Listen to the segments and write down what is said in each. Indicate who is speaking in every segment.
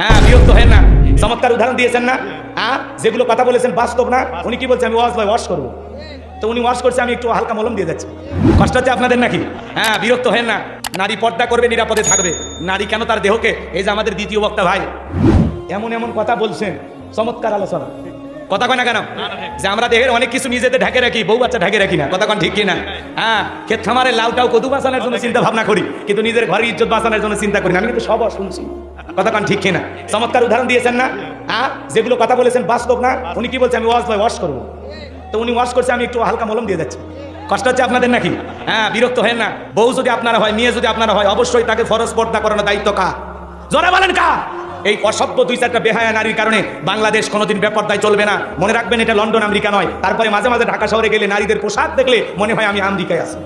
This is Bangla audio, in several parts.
Speaker 1: হ্যাঁ বিরক্ত হেন না। চমৎকার উদাহরণ দিয়েছেন না? হ্যাঁ যেগুলো কথা বলেছেন বাস্তব না, উনি কি বলছে, আমি ওয়াশ ভাই ওয়াশ করব। তো উনি ওয়াশ করছে, আমি একটু হালকা মলম দিয়ে যাচ্ছি। কষ্ট হচ্ছে আপনাদের নাকি? হ্যাঁ বিরক্ত হেন না। নারী পর্দা করবে, নিরাপদে থাকবে। নারী কেন তার দেহকে? এই যে আমাদের দ্বিতীয় বক্তা ভাই। এমন এমন কথা বলছেন। চমৎকার আলোচনা। কথা কয় না কেন? যে আমরা দেহের অনেক কিছু নিজেদের ঢাকে রাখি, বউ বাচ্চা ঢাকে রাখি না। কথা কন ঠিক কিনা? হ্যাঁ ক্ষেত খামারে লাউটাও কদু বাঁচানোর জন্য চিন্তা ভাবনা করি, কিন্তু নিজের ঘরের ইজ্জত বাঁচানোর জন্য চিন্তা করি না। আমি কিন্তু সব শুনছি কথা কন ঠিক কিনা? চমৎকার উদাহরণ দিয়েছেন না? হ্যাঁ? যেগুলো কথা বলেছেন বাস্তব না? উনি কি বলছে, আমি ওয়াশ ভাই ওয়াশ করব? তো উনি ওয়াশ করছে, আমি একটু হালকা মলম দিয়ে যাচ্ছি। কষ্ট হচ্ছে আপনাদের নাকি? হ্যাঁ বিরক্ত হেন না। বউ যদি আপনারা হয়, মেয়ে যদি আপনারা হয়, অবশ্যই তাকে ফরজ পর্দা করানোর দায়িত্ব কা জোরে বলেন কা এই অসভ্য দুই চারটা বেহায়া নারীর কারণে বাংলাদেশ কোনোদিন বেপর্দায় চলবে না। মনে রাখবেন, এটা লন্ডন, আমেরিকা নয়। তারপরে মাঝে মাঝে ঢাকা শহরে গেলে নারীদের পোশাক দেখলে মনে হয় আমি আমেরিকায় আছি।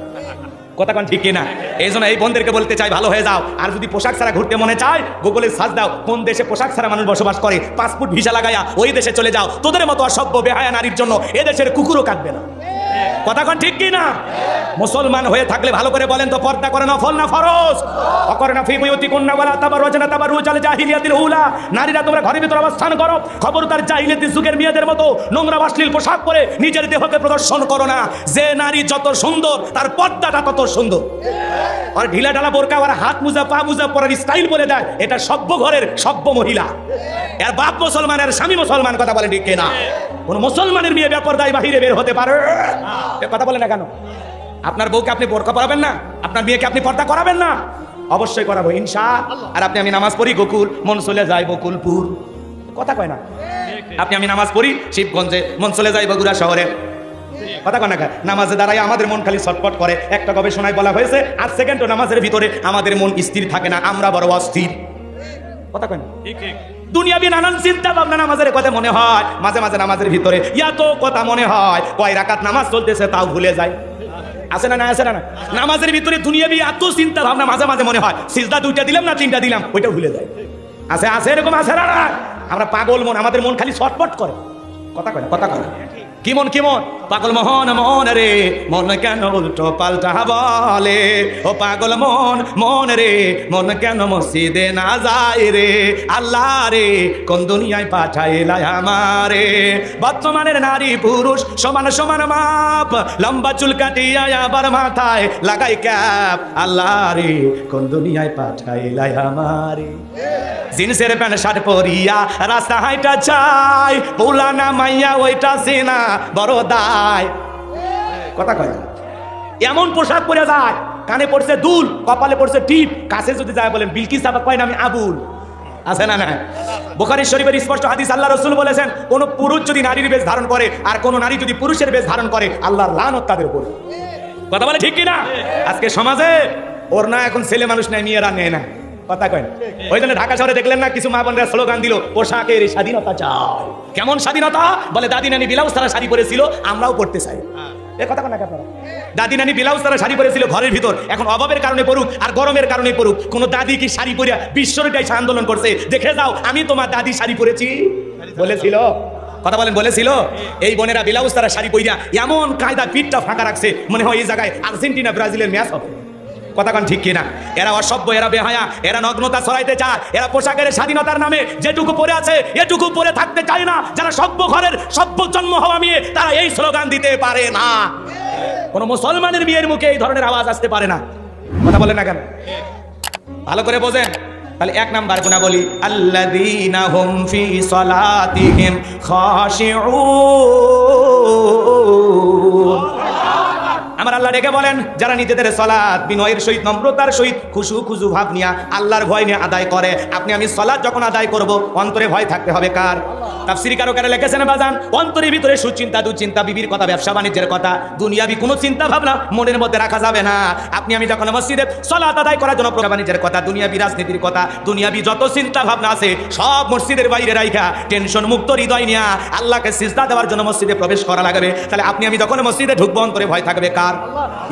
Speaker 1: কথা কন ঠিক কিনা? এই জন্য এই বোনদেরকে বলতে চাই, ভালো হয়ে যাও। আর যদি পোশাক ছাড়া ঘুরতে মনে চায়, গুগলে সার্চ দাও, কোন দেশে পোশাক ছাড়া মানুষ বসবাস করে। পাসপোর্ট ভিসা লাগায়া ওই দেশে চলে যাও। তোদের মতো অসভ্য, বেহায়া নারীর জন্য এদেশের দেশের কুকুরও কাটবে না। কথা কন ঠিক কি না মুসলমান হয়ে থাকলে ভালো করে বলেন তো, পর্দা করে না ফল না ফরজ? অকরে না ফিবুয়তি কন্যা বলা তাবার রচনা তাবার রুজাল জাহিলিয়াতিল উলা। নারীরা তোমরা ঘরের ভিতর অবস্থান করো, খবরদার জাহিলিয়াতি যুগের মেয়েদের মতো নোংরা অশ্লীল পোশাক পরে নিজের দেহকে প্রদর্শন করো না। যে নারী যত সুন্দর, তার পর্দাটা তত সুন্দর। আর ঢিলা ঢালা বোরকা আর হাত মুজা, পা মুজা পরার স্টাইল বলে দেয়, এটা সভ্য ঘরের সভ্য মহিলা। এর বাপ মুসলমান আর স্বামী মুসলমান, কথা বলে ঠিক না কোন মুসলমানের মেয়ে ব্যাপারদায় বাহিরে বের হতে পারে? কথা বলে না কেন? আপনার বউকে আপনি বোরকা পরাবেন না? আপনার মেয়েকে আপনি পর্দা করাবেন না? অবশ্যই করাবো ইনশা আর আপনি আমি নামাজ পড়ি গোকুল মন চলে যায় বকুলপুর। কথা কয় না? আপনি আমি নামাজ পড়ি শিবগঞ্জে মন চলে যায় বগুড়া শহরে। কথা কয় না? নামাজে দাঁড়ায় আমাদের মন খালি ছটপট করে। একটা গবেষণায় বলা হয়েছে আর সেকেন্ডও নামাজের ভিতরে আমাদের মন স্থির থাকে না আমরা বড় অস্থির। কথা কয় না? দুনিয়াবি নানান চিন্তা ভাবনা নামাজের কথা মনে হয়। মাঝে মাঝে নামাজের ভিতরে ইয়াত কথা মনে হয়। কয় রাকাত নামাজ চলতেছে, তাও ভুলে যায়। আছে না না আছে না না নামাজের ভিতরে দুনিয়াবি এত চিন্তা ভাবনা মাঝে মাঝে মনে হয়। সিজদা দুইটা দিলাম না তিনটা দিলাম, ওইটা ভুলে যায়। আছে আছে এরকম, আছে না? আমরা পাগল মন, আমাদের মন খালি ছটপট করে। কথা কয় কথা কয় না। কি মন কি মন পাগল মোহন মন রে। মন কেন উল্টো পাল্টা বলে? ও পাগল মন মন রে। মন কেন মসজিদে না যায় রে? আল্লাহ রে, কোন দুনিয়ায় পাঠাইলাই আমারে? বর্তমানের নারী পুরুষ সমান সমান মাপ। লম্বা চুল কাটিয়া আবার মাথায় লাগাই ক্যাপ। আল্লাহ রে, কোন দুনিয়ায় পাঠাইলাই আমারে? জিন্সের প্যান্ট, শার্ট পরিয়া রাস্তা হাইটা চাই। পোলা না মাইয়া ওইটা সেনা বড় দায় কথা কয় এমন পোশাক পরে যায়, কানে পড়ছে দুল, কপালে পড়ছে টিপ, কাছে যদি যায় বলেন, বিলকিস সাবা কয় না, আমি আবুল। আছে না না বোখারি শরীফের স্পষ্ট হাদিস আল্লাহ রসুল বলেছেন, কোন পুরুষ যদি নারীর বেশ ধারণ করে, আর কোন নারী যদি পুরুষের বেশ ধারণ করে, আল্লাহর লানত তাদের উপর। কথা বলে ঠিক কিনা? আজকে সমাজে ওর না এখন ছেলে মানুষ নেয় মেয়েরা নেয় না। কথা কয় না। ওই জন্য ঢাকা শহরে দেখলেন না, কিছু মা বোনরা স্লোগান দিল, পোশাকের স্বাধীনতা কেমন স্বাধীনতা? বলে, দাদি নানি বিলাউস তারা শাড়ি পরেছিল, আমরাও চাই। এ কথা কোন আপনারা? দাদি নানি ব্লাউজ তারা শাড়ি পরেছিল ঘরের ভিতর। এখন অভাবের কারণে পড়ুক আর গরমের কারণে পড়ুক, কোন দাদি কি শাড়ি আন্দোলন করছে? দেখে যাও, আমি তোমার দাদি শাড়ি পরেছি। বলেছিল। কথা বলেন, বলেছিল? এই বোনেরা ব্লাউজ তারা শাড়ি পরিয়া এমন কায়দা পিঠটা ফাঁকা রাখছে, মনে হয় এই জায়গায় আর্জেন্টিনা, ব্রাজিলের ম্যাচ হবে। কথা ঠিক কিনা? এরা অসভ্য, এরা বেহায়া, এরা নগ্নতা ছড়াইতে চায়। এরা পোশাকের স্বাধীনতার নামে যেটুকু পরে আছে, এটুকু পরে থাকতে চায় না। যারা সভ্য ঘরের, সভ্য জন্ম হওয়া মেয়ে, তারা এই স্লোগান দিতে পারে না। কোন মুসলমানের বিয়ের মুখে এই ধরনের আওয়াজ আসতে পারে না। কথা বলেন না কেন? ভালো করে বোঝেন। তাহলে এক নাম্বার গুণা বলি আল্লাযীনা হুম ফি সালাতিহিম খাশিউন। আমার আল্লাহ রেখে বলেন, যারা নিজেদের সলাদ বিনয়ের সহিত, নম্রতার সহিত খুশু খুশু ভাব নিয়া আল্লাহর ভয় নিয়ে আদায় করে, আপনি আমি সলাদ যখন আদায় করব, অন্তরে ভয় থাকতে হবে কার? তাফসিরি কারও কারে লিখেছেন বাজান? অন্তরের ভিতরে সুচিন্তা, দুচিন্তা, বিবির কথা, ব্যবসা, বাণিজ্যের কথা, দুনিয়াবি কোনো চিন্তা ভাবনা মনের মধ্যে রাখা যাবে না। আপনি আমি যখন মসজিদে সলাৎ আদায় করার জন্য ব্যবসা বাণিজ্যের কথা, দুনিয়াবি রাজনীতির কথা, দুনিয়াবি যত চিন্তা ভাবনা আছে, সব মসজিদের বাইরে রাইখা, টেনশন মুক্ত হৃদয় নিয়া আল্লাহকে সিজদা দেওয়ার জন্য মসজিদে প্রবেশ করা লাগবে। তাহলে আপনি আমি যখন মসজিদে ঢুকবো, অন্তরে ভয় থাকবে কার?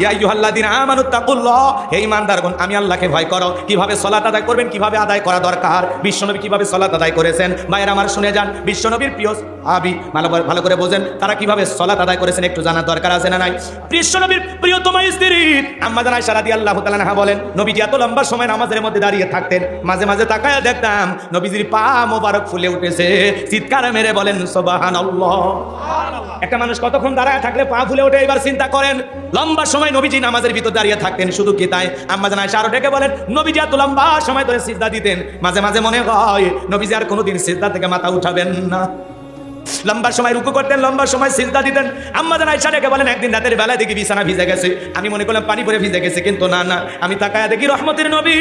Speaker 1: ইয়া আইয়ুহাল্লাযীনা আমানু তাকুল্লাহ। হে ঈমানদারগণ, আমি আল্লাহকে ভয় করো। কীভাবে সালাত আদায় করবেন? কীভাবে আদায় করা দরকার? বিশ্বনবী কীভাবে সালাত আদায় করেছেন? ভাইয়ের আমার শুনে যান। বিশ্ব বিশ্বনবীর প্রিয় আবি, ভালো ভালো করে বোঝেন, তারা কীভাবে সলাত আদায় করেছেন একটু জানার দরকার আছে না নাই? বিশ্বনবীর প্রিয়তম স্ত্রী আম্মা জানা সারাদি আল্লাহ তাআলা বলেন, নবীজি এত লম্বা সময় নামাজের মধ্যে দাঁড়িয়ে থাকতেন, মাঝে মাঝে তাকায় দেখতাম নবীজির পা মোবারক ফুলে উঠেছে, চিৎকার মেরে বলেন, সুবহানাল্লাহ। একটা মানুষ কতক্ষণ দাঁড়ায় থাকলে পা ফুলে ওঠে, এবার চিন্তা করেন, লম্বা সময় নবীজি নামাজের ভিতর দাঁড়িয়ে থাকতেন, শুধু কি তাই? আম্মা জানা আরও ডেকে বলেন, নবীজি এত লম্বা সময় ধরে সিজদা দিতেন। মাঝে মাঝে মনে হয়, নবীজি আর কোনোদিন সিজদা থেকে মাথা উঠাবেন না। লম্বা সময় রুকু করতেন, লম্বা সময় সিজদা দিতেন। আম্মা জানা আয়সা ডেকে বলেন, একদিন রাতের বেলা দেখি বিছানা ভিজে গেছে। আমি মনে করলাম, পানি পরে ভিজে গেছে। কিন্তু না না, আমি তাকায়া দেখি রহমতের নবী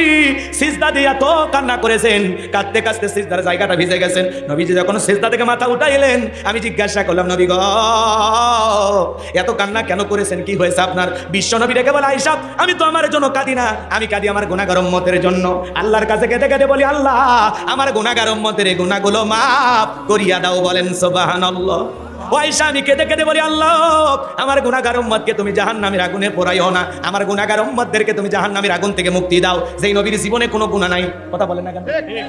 Speaker 1: সিজদা দিয়ে এত কান্না করেছেন। কাঁদতে কাঁদতে সিজদার জায়গাটা ভিজে গেছেন। নবীজি যখন সিজদা থেকে মাথা উঠাইলেন, আমি জিজ্ঞাসা করলাম, নবী গ, এত কান্না কেন করেছেন? কি হয়েছে আপনার? বিশ্ব নবী ডেকে বলে আইসা আমি তো আমার জন্য কাঁদি না। আমি কাঁদি আমার গুণাগার উম্মতের জন্য। আল্লাহর কাছে কেঁদে কেঁদে বলি, আল্লাহ, আমার গুণাগার উম্মতের এই গুণাগুলো মাফ করিয়া দাও। বলেন আয়েশা আমি কেঁদে কেঁদে বলি, আল্লাহ, আমার গুণাগার উম্মদকে তুমি জাহান্নামের আগুনে পোড়াইও না। আমার গুণাগার উম্মদদেরকে তুমি জাহান্নামের আগুন থেকে মুক্তি দাও। যেই নবীর জীবনে কোনো গুণা নাই। কথা বলেন না কেন?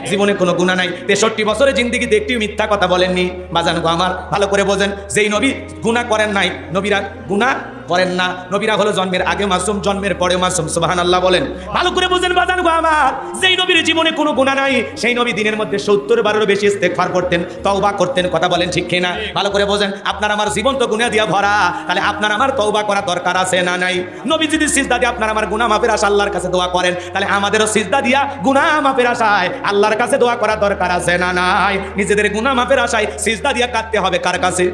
Speaker 1: জীবনে কোনো গুণা নাই। তেষট্টি বছরের জিন্দিগিতে একটিও মিথ্যা কথা বলেননি। বাজান গো আমার, ভালো করে বোঝেন। যেই নবী গুণা করেন নাই, নবীরা গুণা করেন না। নবীরা হলো জন্মের আগে মাসুম, জন্মের পরে মাসুম সুবাহান আল্লাহ বলেন। ভালো করে বুঝেন বাজান গো আমার। যেই নবীর জীবনে কোনো গুণা নাই, সেই নবী দিনের মধ্যে সত্তর বারেরও বেশি ইস্তেগফার করতেন, তওবা করতেন, কথা বলেন ঠিক কিনা? ভালো করে বোঝেন, আপনার আমার জীবন তো গুণা দিয়া ভরা, তাহলে আপনার আমার তওবা করা দরকার আছে না নাই? নবী যদি সিজদা দিয়ে আপনার আমার গুনাহ মাফের আশা আল্লাহর কাছে দোয়া করেন, তাহলে আমাদেরও সিজদা দিয়া গুনাহ মাফের আশায় আল্লাহর কাছে দোয়া করা দরকার আছে না নাই? নিজেদের গুনাহ মাফের আশায় সিজদা দিয়া কাটতে হবে কার কাছে?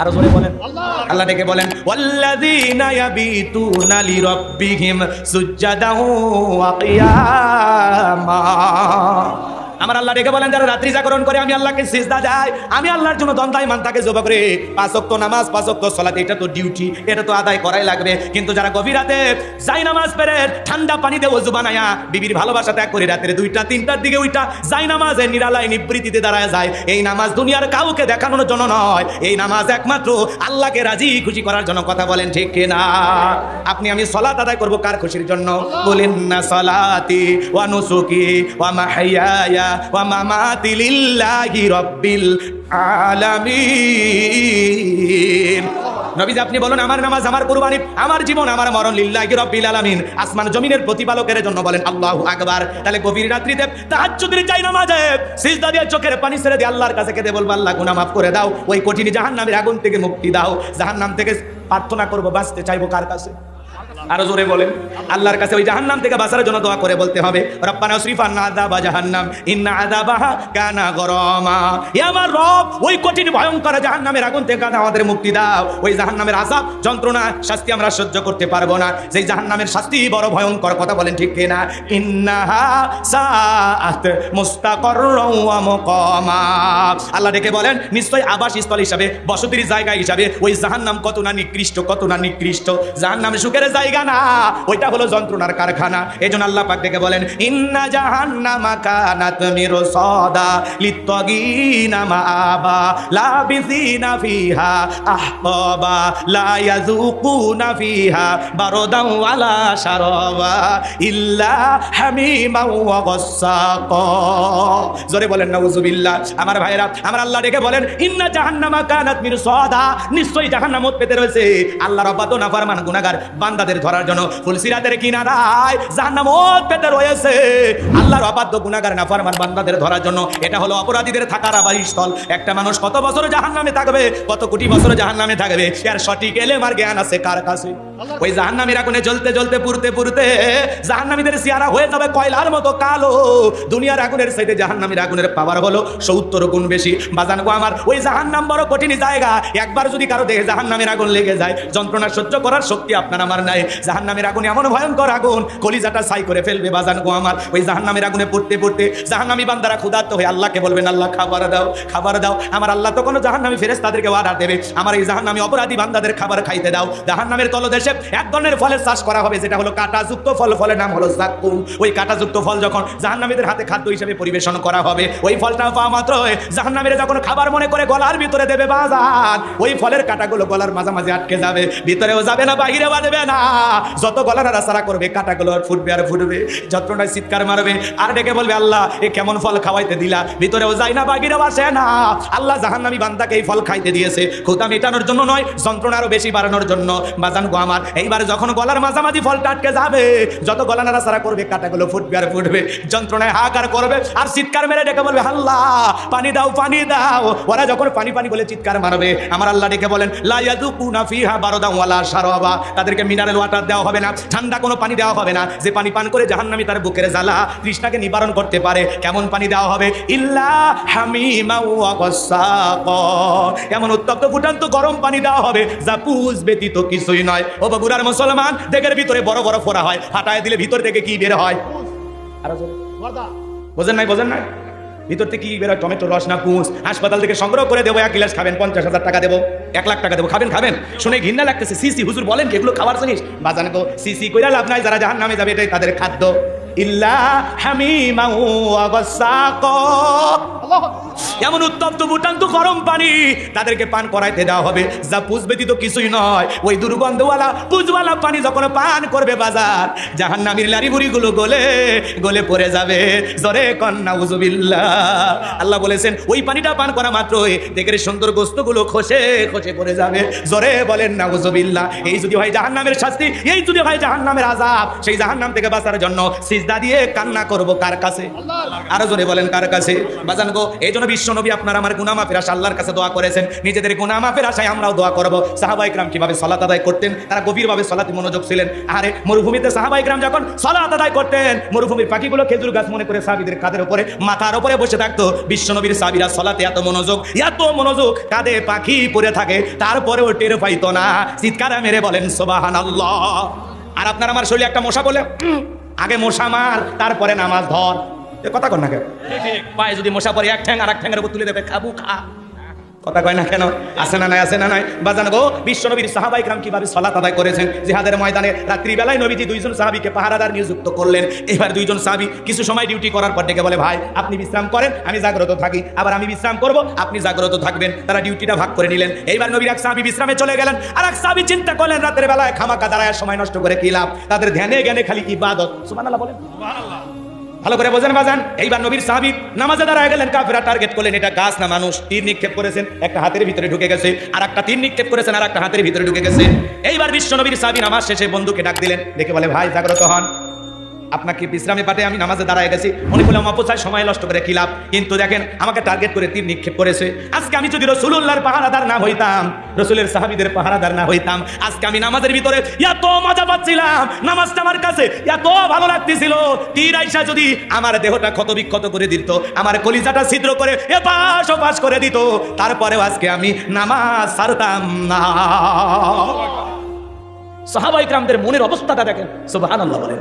Speaker 1: আরও জোরে বলেন। আল্লাহ। ডেকে বলেন ওয়াল্লাযীনা ইয়াবিতুনা লিরাব্বিহিম সুজ্জাদান ওয়া কিয়ামা। আমার আল্লাহ ডেকে বলেন, যারা রাত্রি জাগরণ করে, আমি আল্লাহকে সিজদা যাই আমি আল্লাহর জন্য দন্দাই মান তাকে জবা করে। পাঁচ ওয়াক্ত নামাজ, পাঁচ ওয়াক্ত সালাত এটা তো ডিউটি এটা তো আদায় করাই লাগবে। কিন্তু যারা গভীর রাতে যাই নামাজ পেরে ঠান্ডা পানিতে ওযু বানায়া বিবির ভালোবাসা ত্যাগ করে রাতের দুইটা, তিনটার দিকে ওইটা যাই নামাজে নিরালায় নিবৃত্তিতে দাঁড়ায় যায়। এই নামাজ দুনিয়ার কাউকে দেখানোর জন্য নয়। এই নামাজ একমাত্র আল্লাহকে রাজি, খুশি করার জন্য কথা বলেন, ঠিক কিনা আপনি, আমি সলাত আদায় করব কার খুশির জন্য? বলেন না সলাতি, ওয়া নুসুকি, ওয়া মাহইয়ায়া। আপনি আমার নামাজ, আমার কুরবানি, আমার জীবন, আমার মরণ রাব্বিল আসমান জমিনের প্রতিপালকের জন্য বলেন, আল্লাহু আকবার। তাহলে গভীর রাত্রিতে তাহাজ্জুদের যাই নামাজে, সিজদা দিয়ে চোখের পানি ছেড়ে দিয়ে আল্লাহর কাছে কেঁদে বলব, আল্লাহ, গুনাহ মাফ করে দাও। ওই কঠিন জাহান্নামের আগুন থেকে মুক্তি দাও। জাহান্নাম থেকে প্রার্থনা করব, বাঁচতে চাইব কার কাছে? আরও জোরে বলেন। আল্লাহর কাছে ওই জাহান্নাম থেকে বাঁচার জন্য দোয়া করে বলতে হবে, রব্বানা শরীফান আযাবা জাহান্নাম, ইন্না আযাবাহা কানা গরমা। হে আমার রব, ওই কঠিন, ভয়ঙ্কর জাহান্নামের আগুন থেকে আমাদের মুক্তি দাও। ওই জাহান্নামের আযাব, যন্ত্রণা, শাস্তি আমরা সহ্য করতে পারব না। সেই জাহান্নামের শাস্তি বড় ভয়ঙ্কর কথা বলেন ঠিক কিনা? ইন্নাহা সাআত মুস্তাকাররাও ওয়া মুকামা। আল্লাহ ডেকে বলেন, নিশ্চয় আবাসস্থল হিসাবে, বসতির জায়গা হিসাবে ওই জাহান্নাম কত না নিকৃষ্ট, কত না নিকৃষ্ট। জাহান্নামে সুখের জায়গা না ওইটা হলো যন্ত্রণার কারখানা। এই জন্য আল্লাহ পাক ডেকে বলেন, ইন্না জাহান্নামা কানাত মিরসাদা লিত্তাগিনা মাআবা, লাবিসিনা ফিহা আহকাবা লা ইয়াযুকুনা ফিহা বারদান ওয়ালা শারাবা ইল্লা হামিমা ওয়া গাসসাকা জোরে বলেন নাউজুবিল্লাহ আমার ভাইরা আমার আল্লাহ ডেকে বলেন, ইন্না জাহান্নামা কানাত মিরসাদা। নিশ্চয়ই জাহান্নাম পেতে রয়েছে। আল্লাহর অবাদ নাফরমান গুনাহগার বান্দাদের ধরার জন্য ফুলসিরাতের কিনারায় জাহান্নাম পেতে রয়েছে। আল্লাহর অবাধ্য গুনাহগার, নাফরমান বান্দাদের ধরার জন্য এটা হলো অপরাধীদের থাকার আবাসস্থল একটা মানুষ কত বছর জাহান্নামে থাকবে, কত কোটি বছর জাহান্নামে থাকবে এর সঠিক এলেম আর জ্ঞান আছে কার কাছে? ওই জাহান্নামীর আগুনে জ্বলতে জ্বলতে পুরতে পুরতে জাহান্নামীদের চেহারা হয়ে যাবে কয়লার মতো কালো। দুনিয়ার আগুনের সাইডে জাহান্নামীর আগুনের পাওয়ার হলো সত্তর গুণ বেশি। বাজান গো আমার, ওই জাহান্নাম বড় কঠিন জায়গা। একবার যদি কারও দেহে জাহান্নামের আগুন লেগে যায়, যন্ত্রণা সহ্য করার শক্তি আপনার আমার নাই। জাহান্নামের আগুন এমন ভয়ঙ্কর আগুন, কলিজাটা ছাই করে ফেলবে বাজান গো আমার। ওই জাহান্নামের আগুনে পড়তে পড়তে জাহান্নামী বান্দারা ক্ষুধার্ত হয়ে আল্লাহকে বলবেন, আল্লাহ, খাবার দাও খাবার দাও। আমার আল্লাহ তো কোনো জাহান্নামী ফেরেস তাদেরকে অর্ডার দেবে। আমার এই জাহান্নামী অপরাধী বান্দাদের খাবার খাইতে দাও। জাহান্নামের তলদেশে এক ধরনের ফলের চাষ করা হবে, যেটা হলো কাঁটাযুক্ত ফল। ফলের নাম হলো জাক্কুম। ওই কাঁটাযুক্ত ফল যখন জাহান্নামীদের হাতে খাদ্য হিসেবে পরিবেশন করা হবে, ওই ফলটা পাওয়া মাত্র জাহান্নামীরা যখন খাবার মনে করে গলার ভিতরে দেবে বাজার ওই ফলের কাঁটাগুলো গলার মাঝামাঝি আটকে যাবে, ভিতরেও যাবে না, বাহিরেও দেবে না। যত গলা নাড়াচাড়া করবে কাটাগুলো আর ফুটবে আর ফুটবে। যন্ত্রণায় চিৎকার মারবে। আর ডেকে বলবে, আল্লাহ, এ কেমন ফল খাওয়াইতে দিলা? ভিতরেও যায় না বাগিরেও আসে না। আল্লাহ জাহান্নামী বান্দাকে এই ফল খাইতে দিয়েছে। ক্ষুদা মেটানোর জন্য নয়, যন্ত্রণা আরও বেশি বাড়ানোর জন্য। বাজান গো আমার, এইবার যখন গলার মাঝামাঝি ফলটা আটকে যাবে, যত গলা নাড়াচাড়া করবে কাটাগুলো ফুটবে আর ফুটবে। যন্ত্রণায় হাহাকার করবে আর চিৎকার মেরে ডেকে বলবে, আল্লাহ, পানি দাও পানি দাও। ওরা যখন পানি পানি বলে চিৎকার মারবে, আমার আল্লাহ ডেকে বলেন লাইয়াদুকুনা ফিহা বারদাম ওয়ালা শারাবা। তাদেরকে মিনারেল ওয়াটার দেওয়া হবে না ঠান্ডা কোনো পানি দেওয়া হবে না। যে পানি পান করে জাহান্নামী তার বুকের জ্বালা তৃষ্ণাকে নিবারণ করতে পারে কেমন পানি দেওয়া হবে? ইল্লা এমন উত্তপ্ত ফুটান্ত গরম পানি দেওয়া হবে যা পুজ ব্যতীত কিছুই নয়। ও বগুড়ার মুসলমান দেখের ভিতরে বড় বড় ফোড়া হয় হাঁটায় দিলে ভিতর থেকে কি বের হয়? আরও বোঝেন নাই বোঝেন নাই? ভিতর থেকে কি বেরোয়? টমেটো রস না কুঁচ হাসপাতাল থেকে সংগ্রহ করে দেবো, এক গিলাস খাবেন, পঞ্চাশ হাজার টাকা দেবো, এক লাখ টাকা দেবো। খাবেন খাবেন। শুনে ঘৃণা লাগতেছে। সিসি হুজুর বলেন কি, এগুলো খাবার জিনিস? বাজানো সিসি কইরা লাভ নাই, যারা জাহান নামে যাবে এটাই তাদের খাদ্য। ইল্লা হামিমা ওয়া গাসাকা। এমন উত্তপ্ত ফুটান্ত গরম পানি তাদেরকে পান করাইতে দেওয়া হবে। যা পুষ ব্যতীত কিছুই নয়। ওই দুর্গন্ধওয়ালা পুজওয়ালা পানি যখন পান করবে বাজার জাহান নামির গলে গলে পড়ে যাবে। জরে কন্যা উজুবিল্লা আল্লাহ বলেছেন ওই পানিটা পান করা মাত্রই দেখের সুন্দর গোস্তগুলো খসে খসে পড়ে যাবে। জরে বলেন না উজুবিল্লা এই যদি হয় জাহান নামের শাস্তি এই যদি হয় জাহান নামের আজাব সেই জাহান নাম থেকে বাঁচার জন্য সেজদা দিয়ে কান্না করব কার কাছে? আরও জোরে বলেন কার কাছে? বাজান গো, এই জন্য বিশ্বনবী আপনার আমার গুনামাফের আশা আল্লাহর কাছে দোয়া করেছেন। নিজেদের গুনামাফের আশায় আমরাও দোয়া করব। সাহাবাইকরাম কীভাবে সলাত আদায় করতেন? তারা গভীরভাবে সলাতে মনোযোগ ছিলেন। আরে মরুভূমিতে সাহাবাইকরাম যখন সলাত আদায় করতেন, মরুভূমির পাখিগুলো খেজুর গাছ মনে করে সাহাবিদের কাঁধের ওপরে মাথার উপরে বসে থাকতো। বিশ্বনবীর সাহাবিরা সলাতে এত মনোযোগ এত মনোযোগ, কাঁধে পাখি পড়ে থাকে, তারপরেও টের পাইতো না। চিৎকারা মেরে বলেন সোবাহান আর আপনার আমার শরীরে একটা মশা বলে? আগে মশা মার, তারপরে নামাজ ধর। কথা কর না কেন? যদি মশা পরে এক ঠ্যাং আর এক ঠ্যাঙের উপর তুলে দেবে, খাবু খা। কথা কয় না কেন? আছে না নাই, আছে না নাই? বাজান গো বিশ্ব নবীর সাহাবাই গ্রাম কীভাবে সলাত আদায় করেছেন? জিহাদের ময়দানে রাত্রিবেলায় নবীজি দুইজন সাহাবিকে পাহারাদার নিযুক্ত করলেন। এবার দুইজন সাহাবি কিছু সময় ডিউটি করার পর ডেকে বলে, ভাই, আপনি বিশ্রাম করেন, আমি জাগ্রত থাকি। আবার আমি বিশ্রাম করব, আপনি জাগ্রত থাকবেন। তারা ডিউটিটা ভাগ করে নিলেন। এইবার নবীর এক সাহাবি বিশ্রামে চলে গেলেন। আর এক সাহাবি চিন্তা করলেন, রাতের বেলায় খামাকা দাঁড়ায় সময় নষ্ট করে কি লাভ? তাদের ধ্যানে জ্ঞানে খালি ইবাদত। সুবহানাল্লাহ বলেন। ভালো করে বোঝেন বাজান। এইবার নবীর সাহাবি নামাজে দাঁড়ায় গেলেন কাফেরা টার্গেট করলেন, এটা গাছ না মানুষ। তীর নিক্ষেপ করেছেন, একটা হাতের ভিতরে ঢুকে গেছে, আর একটা তীর নিক্ষেপ করেছেন, আর একটা হাতের ভিতরে ঢুকে গেছে। এইবার বিশ্ব নবীর সাহাবি নামাজ শেষে বন্ধুকে ডাক দিলেন, দেখে বলে, ভাই, জাগ্রত হন। আপনাকে বিশ্রামে পাঠে আমি নামাজে দাঁড়ায় গেছি। উনি বললাম অপচয় সময় নষ্ট করে খিলাপ কিন্তু দেখেন, আমাকে টার্গেট করে তীর নিক্ষেপ করেছে। আজকে আমি যদি রসুল্লাহর পাহারাদার না হইতাম, রসুলের সাহাবিদের পাহারাদার না হইতাম, আজকে আমি নামাজের ভিতরে এত মজা পাচ্ছিলাম। নামাজটা আমার কাছে এত ভালো লাগতেছিল। তীর আইসা যদি আমার দেহটা ক্ষত বিক্ষত করে দিত, আমার কলিজাটা ছিদ্র করে এপাশ ওপাশ করে দিত, তারপরেও আজকে আমি নামাজ সারতাম না। সাহাবাই গ্রামদের মনের অবস্থাটা দেখেন, সুবহানাল্লাহ বলেন।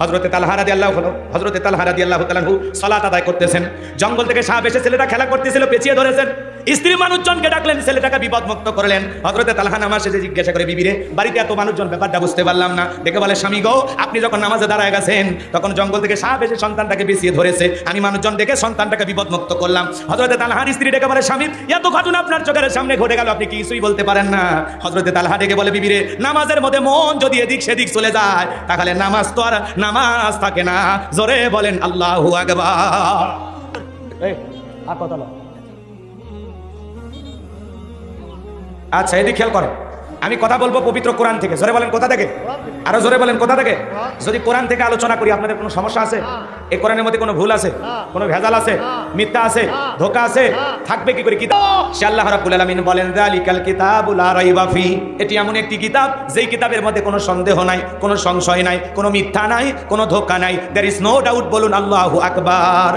Speaker 1: হজরতে তালহারা দিয়ে আল্লাহ হলো হজরতে তালহারা দিয়ে আল্লাহ তালাহু সালাত আদায় করতেছেন। জঙ্গল থেকে সাপ এসে ছেলেটা খেলা করতেছিল, পেঁচিয়ে ধরেছেন। স্ত্রী মানুষজনকে ডাকলেন, ছেলেটাকে বিপদ মুক্ত করলেন। হজরতে তালহান নামাজ শেষে জিজ্ঞাসা করে, বিবিরে, বাড়িতে এত মানুষজন, ব্যাপারটা বুঝতে পারলাম না। দেখে বলে, স্বামী গো, আপনি যখন নামাজে দাঁড়ায় গেছেন, তখন জঙ্গল থেকে সাপ এসে সন্তানটাকে পেঁচিয়ে ধরেছে। আমি মানুষজন ডেকে সন্তানটাকে বিপদ মুক্ত করলাম। হজরতে তালহার স্ত্রী ডেকে বলে, স্বামী, এত ঘটনা আপনার চোখের সামনে ঘটে গেল, আপনি কিছুই বলতে পারেন না। হজরতে তালহা ডেকে বলে, বিবিরে, নামাজের মধ্যে মন যদি এদিক সেদিক চলে যায়, তাহলে নামাজ তো আর নামাজ থাকে না। জোরে বলেন আল্লাহ আচ্ছা এদিক খেয়াল করো আমি কথা বলব পবিত্র কোরআন থেকে। জোরে বলেন, কোথা থেকে? আরও জোরে বলেন, কোথা থেকে? যদি কোরআন থেকে আলোচনা করি, আপনাদের কোনো সমস্যা আছে? এই কোরআনের মধ্যে কোনো ভুল আছে? কোনো ভেজাল আছে? মিথ্যা আছে? ধোকা আছে? থাকবে কি করে কিতাব? সে আল্লাহ রাব্বুল আলামিন বলেন যালিকাল কিতাবুল লা রাইবা ফি। এটি এমন একটি কিতাব, যেই কিতাবের মধ্যে কোনো সন্দেহ নাই, কোনো সংশয় নাই, কোনো মিথ্যা নাই, কোনো ধোকা নাই। দেয়ার ইজ নো ডাউট বলুন, আল্লাহু আকবার।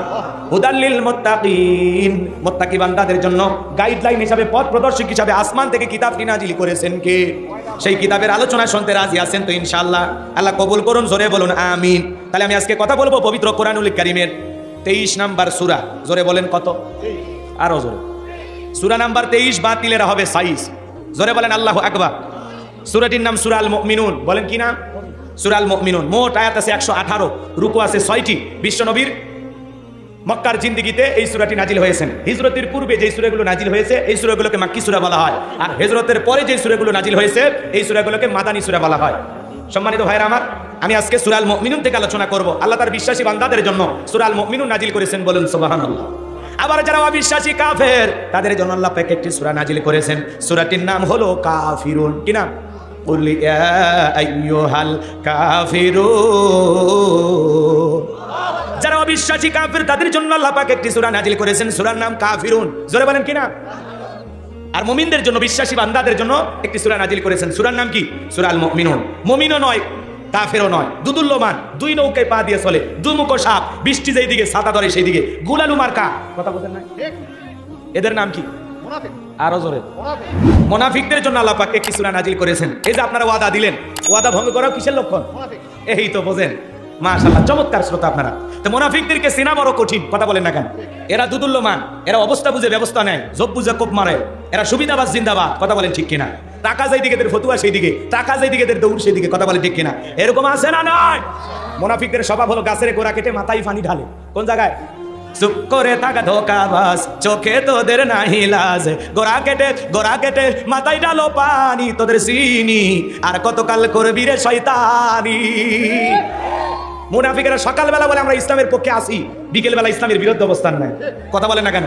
Speaker 1: হুদাল্লিল মুত্তাকিন। মুত্তাকি বান্দাদের জন্য গাইডলাইন হিসাবে, পথ প্রদর্শক হিসাবে আসমান থেকে কিতাবটি নাজিল করেছেন কে? সেই কিতাবের আলোচনা শুনতে রাজি আছেন তো ইনশাআল্লাহ। আল্লাহ কবুল করুন, জোরে বলুন, আমিন। তাহলে আমি আজকে কথা বলব পবিত্র কোরআনুল কারিমের। তেইশ নাম্বার সূরা। জোরে বলেন কত? আরও জোরে। সূরা নাম্বার তেইশ বাতিলের হবে সাইজ। জোরে বলেন আল্লাহ আকবার। সূরাটির নাম সূরা আল মুমিনুন। বলেন কি নাম? সূরা আল মুমিনুন। মোট আয়াত আছে একশো আঠারো, রুকু আছে ছয়টি। বিশ্বনবীর মক্কার জিন্দিগিতে এই সুরাটি নাজিল হয়েছেন হিজরতের পূর্বে যে সুরাগুলো নাজিল হয়েছে এই সুরাগুলোকে মাক্কি সুরা বলা হয় আর হিজরতের পরে যে সুরাগুলো নাজিল হয়েছে এই সুরাগুলোকে মাদানী সুরা বলা হয় সম্মানিত ভাইরা আমার আমি আজকে সুরাল মিনুন থেকে আলোচনা করব আল্লাহ তার বিশ্বাসী বান্দাদের জন্য সুরাল মিনুন নাজিল করেছেন বলুন সুবহানাল্লাহ আবার যারা অবিশ্বাসী কাফের তাদের জন্য আল্লাহ পাক একটি সূরা নাজিল করেছেন সূরাটির নাম হলো কাফিরুন কি নাম قل يا أيها الكافرون যারা অবিশ্বাসী কাফির তাদের জন্য আল্লাহ পাক একটি সূরা নাজিল করেছেন। সূরার নাম কাফিরুন। জোরে বলেন কি না আর মুমিনদের জন্য বিশ্বাসী বান্দাদের জন্য একটি সূরা নাজিল করেছেন। সূরার নাম কি? সূরাল মুমিনুন। মুমিনও নয় কাফেরও নয়। দুদুল্যমান দুই নৌকায় পা দিয়ে চলে। দুমুখ সাপ বৃষ্টি যেই দিকে ছাতা ধরে সেই দিকে গুলালু মার্কা। কথা বলছেন না? এদের নাম কি? আরও জোরে। মোনাফিকদের জন্য আল্লাহ পাক একটি সূরা নাজিল করেছেন। এই যে আপনারা ওয়াদা দিলেন ওয়াদা ভঙ্গ করাও কিসের লক্ষণ? এই তো বোঝেন। মাশাআল্লাহ, চমৎকার শ্রোতা আপনারা। তো মোনাফিকদেরকে চেনা বড় কঠিন, কথা বলেন না কেন? এরা দুদুল্যমান, এরা অবস্থা বুঝে ব্যবস্থা নেয় জব বুঝে কোপ মারে, এরা সুবিধাবাদ, জিন্দাবাদ, কথা বলেন ঠিক কিনা? টাকা যেই দিকে ফতুয়া সেই দিকে, টাকা যেই দিকে দৌড় সেই দিকে, কথা বলেন ঠিক কিনা? এরকম আছে না নয় মোনাফিকদের স্বভাব হলো গাছের গোড়া কেটে মাথায় পানি ঢালে। কোন জায়গায়? চুপ করে থাকা ধোকা বাস চোখে তোদের নাহি লাজ। গোড়া কেটে গোড়া কেটে মাথায় ডালো পানি, তোদের চিনি। আর কতকাল করবি রে শয়তানি? মুনাফিকেরা সকালবেলা বলে, আমরা ইসলামের পক্ষে আসি। বিকেলবেলা ইসলামের বিরুদ্ধে অবস্থান নেয়। কথা বলে না কেন?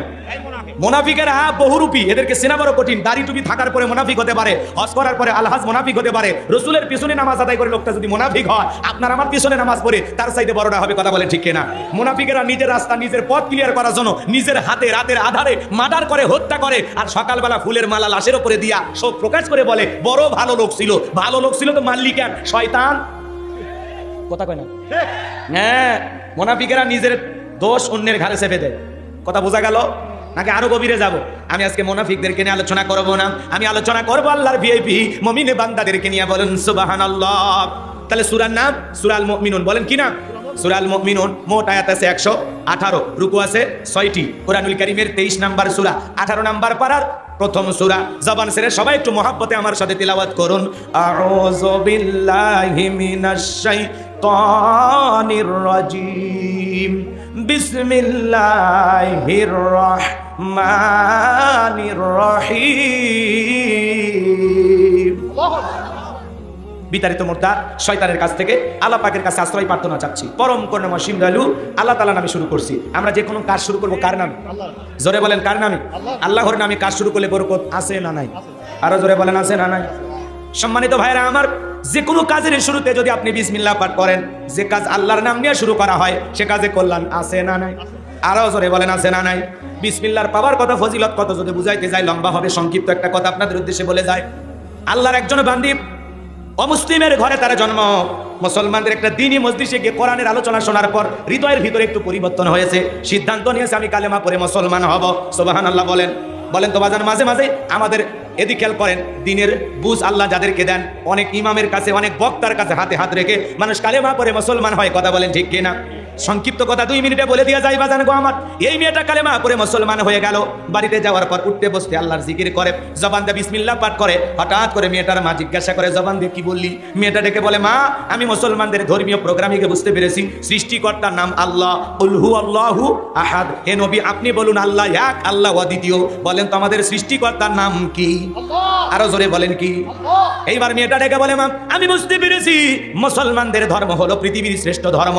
Speaker 1: মোনাফিকেরা বহুরূপী, এদেরকে চেনা বড় কঠিন। দাড়ি টুপি থাকার পরে মোনাফিক হতে পারে, হজ করার পরে আলহাজ মোনাফিক হতে পারে। রসুলের পিছনে নামাজ আদায় করে লোকটা যদি মোনাফিক হয়, আপনার আমার পিছনে নামাজ পড়ে, তার সাইডে বড়টা হবে, কথা বলে ঠিক কিনা? মোনাফিকেরা নিজের রাস্তা, নিজের পথ ক্লিয়ার করার জন্য নিজের হাতে, রাতের আধারে মার্ডার করে, হত্যা করে। আর সকালবেলা ফুলের মালা লাশের উপরে দিয়া শোক প্রকাশ করে বলে, বড় ভালো লোক ছিল, ভালো লোক ছিল তো মানলি কেন শয়তান। কথা কয় না? হ্যাঁ মোনাফিকেরা নিজের দোষ অন্যের ঘাড়ে চেপে দেয়। কথা বোঝা গেল? নাকি আরও গভীরে যাব? আমি আজকে মোনাফিকদেরকে নিয়ে আলোচনা করব না। আমি আলোচনা করব আল্লাহর ভিআইপি মমিনে বান্দাদেরকে নিয়ে বলেন সুবাহান আল্লাহ তাহলে সুরার নাম সুরাল মিনুন বলেন কি নাম? সুরাল মিনুন মোট আয়াত আছে একশো আঠারো। রুকু আছে ছয়টি। কোরআনুল করিমের তেইশ নাম্বার সুরা। আঠারো নাম্বার পাড়ার প্রথম সুরা। জবান সেরে সবাই একটু মহাব্বতে আমার সাথে তিলাওয়াত করুন। আউযু বিল্লাহি মিনাশ শাইতানির রাজিম বিসমিল্লাহির রহমানির রহিম বিতাড়িত মোর্দা, শয়তানের কাছ থেকে আল্লাহ পাকের কাছে আশ্রয় প্রার্থনা চাচ্ছি। পরম করুণাময় সিমদালু আল্লাহ তালা নামে শুরু করছি। আমরা যে কোনো কাজ শুরু করব কার নামে? জোরে বলেন কার নামে? আল্লাহর নামে কাজ শুরু করলে বরকত আছে না নাই? আরও জোরে বলেন আছে না নাই? সম্মানিত ভাইরা আমার যে কোনো কাজের শুরুতে যদি আপনি বিসমিল্লাহ পাঠ করেন, যে কাজ আল্লাহর নাম নিয়ে শুরু করা হয়, সে কাজে কল্যাণ আছে না নাই? আরও জোরে বলেন, আছে না নাই? বিসমিল্লাহর পাওয়ার কথা, ফজিলত কত যদি বুঝাইতে যায়, লম্বা হবে, সংক্ষিপ্ত একটা কথা আপনাদের উদ্দেশ্যে বলে যায়। আল্লাহর একজন বান্দি, অমুসলিমের ঘরে তারা জন্ম। মুসলমানদের একটা দিনই মসজিদে গিয়ে কোরআনের আলোচনা শোনার পর হৃদয়ের ভিতরে একটু পরিবর্তন হয়েছে। সিদ্ধান্ত নিয়েছে, আমি কালেমা পরে মুসলমান হব। সোবাহান আল্লাহ বলেন। বলেন তো বাজান, মাঝে মাঝে আমাদের এদিক খেয়াল করেন, দিনের বুঝ আল্লাহ যাদেরকে দেন, অনেক ইমামের কাছে, অনেক বক্তার কাছে হাতে হাত রেখে মানুষ কালেমা পরে মুসলমান হয়, কথা বলেন ঠিক কিনা? সংক্ষিপ্ত কথা দুই মিনিটে বলে দিয়া যায় বাজান গো আমার। এই মেয়েটা কালেমা করে মুসলমান হয়ে গেল। বাড়িতে যাওয়ার পর উঠতে বসতে আল্লাহর জিকির করে জবান দিয়ে বিসমিল্লাহ পাঠ করে। হঠাৎ করে মেয়েটার মা জিজ্ঞাসা করে জবান দিয়ে কি বললি? মেয়েটা ডেকে বলে মা আমি মুসলমানদের ধর্মীয় প্রোগ্রামিংকে বুঝতে পেরেছি। সৃষ্টিকর্তার নাম আল্লাহ। উলহু আল্লাহু আহাদ। হে নবী আপনি বলুন আল্লাহ এক আল্লাহ দ্বিতীয় বলেন তো আমাদের সৃষ্টিকর্তার নাম কি? আরও জোরে বলেন কি? এইবার মেয়েটা ডেকে বলে মা আমি বুঝতে পেরেছি। মুসলমানদের ধর্ম হলো পৃথিবীর শ্রেষ্ঠ ধর্ম।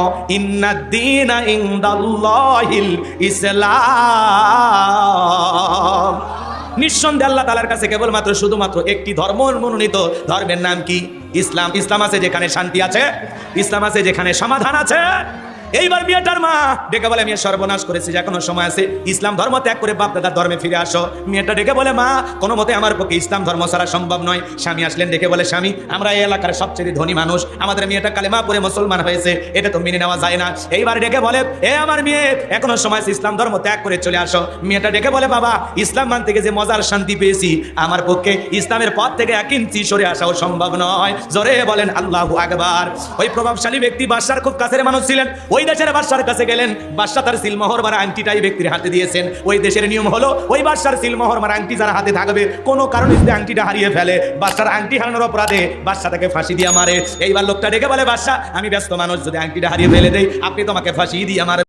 Speaker 1: ইন্নাদ্দিনা ইনদাল্লাহিল ইসলাম। নিঃসন্দেহে আল্লাহ তালার কাছে কেবলমাত্র শুধুমাত্র একটি ধর্ম মনোনীত, ধর্মের নাম কি? ইসলাম। ইসলাম আছে যেখানে শান্তি আছে, ইসলাম আছে যেখানে সমাধান আছে। এইবার মেয়েটার মা। ডেকে বলে, মেয়ে, সর্বনাশ করেছে, যে এখনও সময় আছে, ইসলাম ধর্ম ত্যাগ করে বাপ দাদার ধর্মে ফিরে আসো। মেয়েটা ডেকে বলে, মা, কোনো মতে আমার পক্ষে ইসলাম ধর্ম ছাড়া সম্ভব নয়। স্বামী আসলেন, ডেকে বলে, স্বামী, আমরা এই এলাকার সবচেয়ে ধনী মানুষ। আমাদের মেয়েটা কালেমা পরে মুসলমান হয়েছে, এটা তো মেনে নেওয়া যায় না। এইবার ডেকে বলে, এ আমার মেয়ে, এখনও সময় আছে, ইসলাম ধর্ম ত্যাগ করে চলে আসো। মেয়েটা ডেকে বলে, বাবা, ইসলাম মান থেকে যে মজার শান্তি পেয়েছি, আমার পক্ষে ইসলামের পথ থেকে এক ইঞ্চি সরে আসাও সম্ভব নয়। জোরে বলেন, আল্লাহু আকবার। ওই প্রভাবশালী ব্যক্তি বাদশার খুব কাছের মানুষ ছিলেন ওই দেশের বাদশার কাছে গেলেন। বাদশা তার সিলমোহর মারা আংটিটাই ব্যক্তির হাতে দিয়েছেন। ওই দেশের নিয়ম হলো, ওই বাদশার সিলমোহর মারা আংটি যারা হাতে থাকবে, কোনো কারণে যদি আংটিটা হারিয়ে ফেলে, বাদশার আংটি হারানোর অপরাধে বাদশা তাকে ফাঁসি দিয়ে মারে। এইবার লোকটা ডেকে বলে বাদশা আমি ব্যস্ত মানুষ, যদি আংটিটা হারিয়ে ফেলে দেই, আপনি তোমাকে ফাঁসি দিয়ে আমার